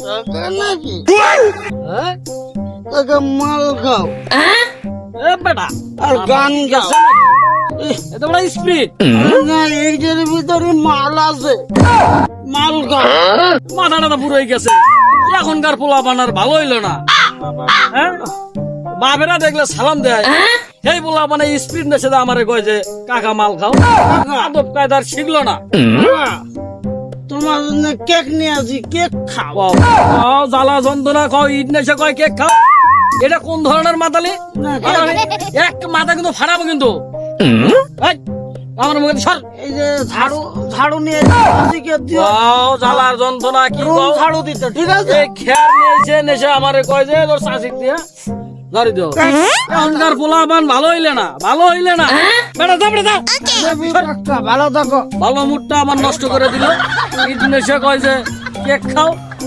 টাকা নাকি? মাল খাও। বেটা আর গান গাও এত বড় স্পিড না। এইটার ভিতরে মাল আছে মাল খাও মাথাটা পুরো হয়ে গেছে এখনকার পোলা বানার ভালো হইল না হ্যাঁ বাপেরা দেখলে সালাম দেয় সেই পোলা মানে স্পিড নেছে আমারে কয় যে কাকা মাল খাও আদব কায়দার শিখলো না তোমার জন্য কেক নিয়ে আসি কেক খাও। জ্বালা যন্ত্রণা খাও ইট কয় কেক খাও। এটা কোন ধরনের মাতালি? এক মাথা কিন্তু ফাড়াবো কিন্তু। এই, আমার মুখে সর। এই যে ঝাড়ু ঝাড়ু নিয়ে দিও। জ্বালার যন্ত্রণা কি? ঝাড়ু দিতে ঠিক আছে? এই খেয়ার নেছে নেছে আমারে কয় যে তোর শাসিক দিয়া। ধরি দিও। এখনকার পোলাপান ভালো হইলে না ভালো হইলে না। বেটা দাও বেটা দাও। ভালো থাকো। ভালো মুডটা আমার নষ্ট করে দিল। নেছে কয় যে কেক খাও।